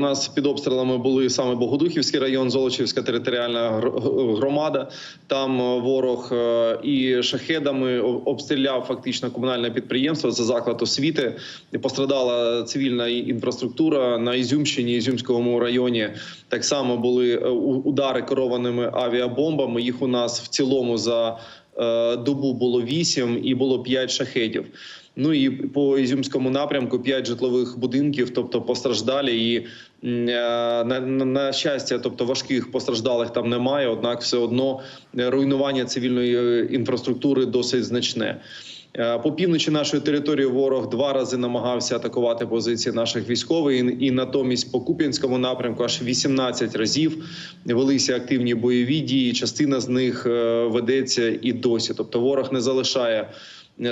нас під обстрілами були саме Богодухівський район, Золочівська територіальна громада. Там е, ворог е, і шахедами обстріляв фактично комунальне підприємство. Це заклад освіти. Пострадала цивільна інфраструктура на Ізюмщині, Ізюмському районі. Так само були е, удари керованими авіабомбами. Їх у нас в цілому за добу було вісім і було п'ять шахедів. Ну і по ізюмському напрямку п'ять житлових будинків, тобто постраждалі, і на, на, на щастя, тобто важких постраждалих там немає. Однак, все одно е, руйнування цивільної е, інфраструктури досить значне. Е, По півночі нашої території ворог два рази намагався атакувати позиції наших військових, і, і натомість по Куп'янському напрямку аж 18 разів велися активні бойові дії. Частина з них е, ведеться і досі. Тобто, ворог не залишає е,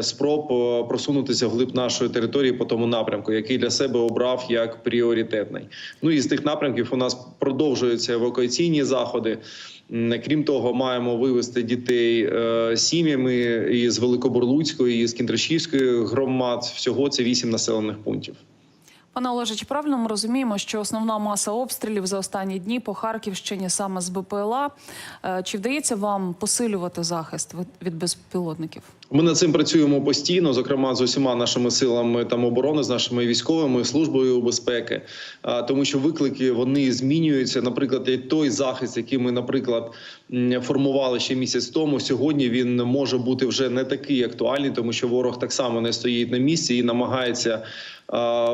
спроб е, просунутися вглиб нашої території по тому напрямку, який для себе обрав як пріоритетний. Ну і з тих напрямків у нас продовжуються евакуаційні заходи. Крім того, маємо вивезти дітей е, сім'ями із Великобурлуцької, із Кіндрашівської громад. Всього це вісім населених пунктів. Пане Олеже, правильно ми розуміємо, що основна маса обстрілів за останні дні по Харківщині саме з БПЛА? Е, Чи вдається вам посилювати захист від безпілотників? Ми над цим працюємо постійно, зокрема з усіма нашими силами там оборони, з нашими військовими службою безпеки, тому що виклики вони змінюються. Наприклад, і той захист, який ми, наприклад, формували ще місяць тому. Сьогодні він може бути вже не такий актуальний, тому що ворог так само не стоїть на місці і намагається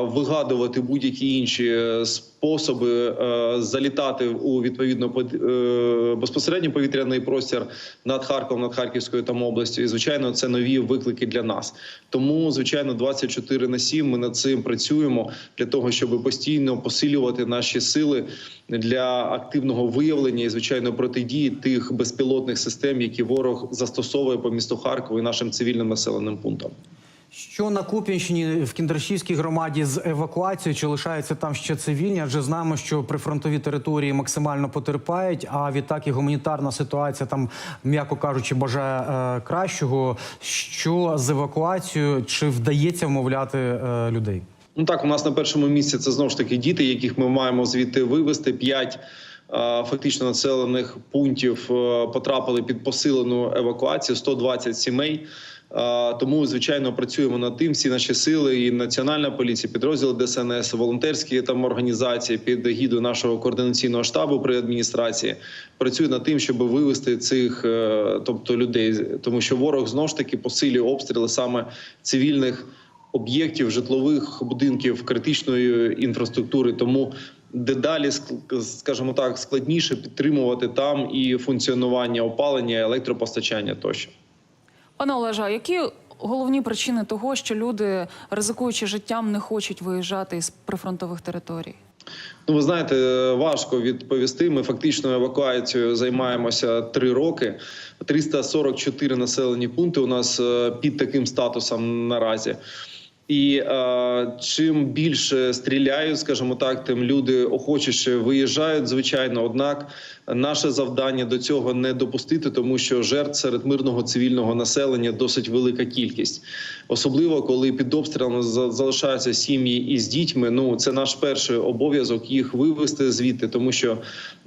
вигадувати будь-які інші е, способи е, залітати у відповідно е, безпосередньо повітряний простір над Харковом, над Харківською там областю. І звичайно, це нові виклики для нас. Тому, звичайно, 24 на 7 ми над цим працюємо для того, щоб постійно посилювати наші сили для активного виявлення і звичайно протидії тих безпілотних систем, які ворог застосовує по місту Харкову і нашим цивільним населеним пунктам. Що на Куп'янщині в Кіндрашівській громаді з евакуацією, чи лишаються там ще цивільні? Адже знаємо, що прифронтові території максимально потерпають. А відтак і гуманітарна ситуація там, м'яко кажучи, бажає е, кращого. Що з евакуацією? Чи вдається вмовляти е, людей? Ну так, у нас на першому місці це знову ж таки діти, яких ми маємо звідти вивезти. П'ять е, фактично населених пунктів е, потрапили під посилену евакуацію, 120 сімей. Тому, звичайно, працюємо над тим. Всі наші сили, і національна поліція, підрозділи ДСНС, волонтерські там організації під гідою нашого координаційного штабу при адміністрації працюють над тим, щоб вивести цих, е, тобто людей, тому що ворог знову ж таки посилює обстріли саме цивільних об'єктів, житлових будинків, критичної інфраструктури. Тому дедалі ск- скажімо так складніше підтримувати там і функціонування опалення, електропостачання тощо. Пане Олеже, які головні причини того, що люди, ризикуючи життям, не хочуть виїжджати із прифронтових територій? Ну, ви знаєте, важко відповісти. Ми фактично евакуацією займаємося три роки. 344 населені пункти у нас е, під таким статусом наразі. І е, чим більше стріляють, скажімо так, тим люди охочіше виїжджають. Звичайно, однак наше завдання до цього не допустити, тому що жертв серед мирного цивільного населення досить велика кількість, особливо коли під обстрілами за- залишаються сім'ї із дітьми. Ну це наш перший обов'язок їх вивести звідти, тому що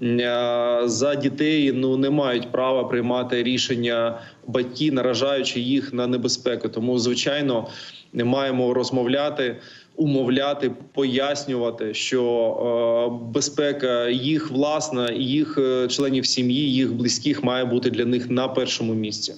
е, за дітей ну не мають права приймати рішення батьки, наражаючи їх на небезпеку. Тому звичайно не маємо розмовляти, умовляти, пояснювати, що е, безпека їх власна, їх е, членів сім'ї, їх близьких має бути для них на першому місці.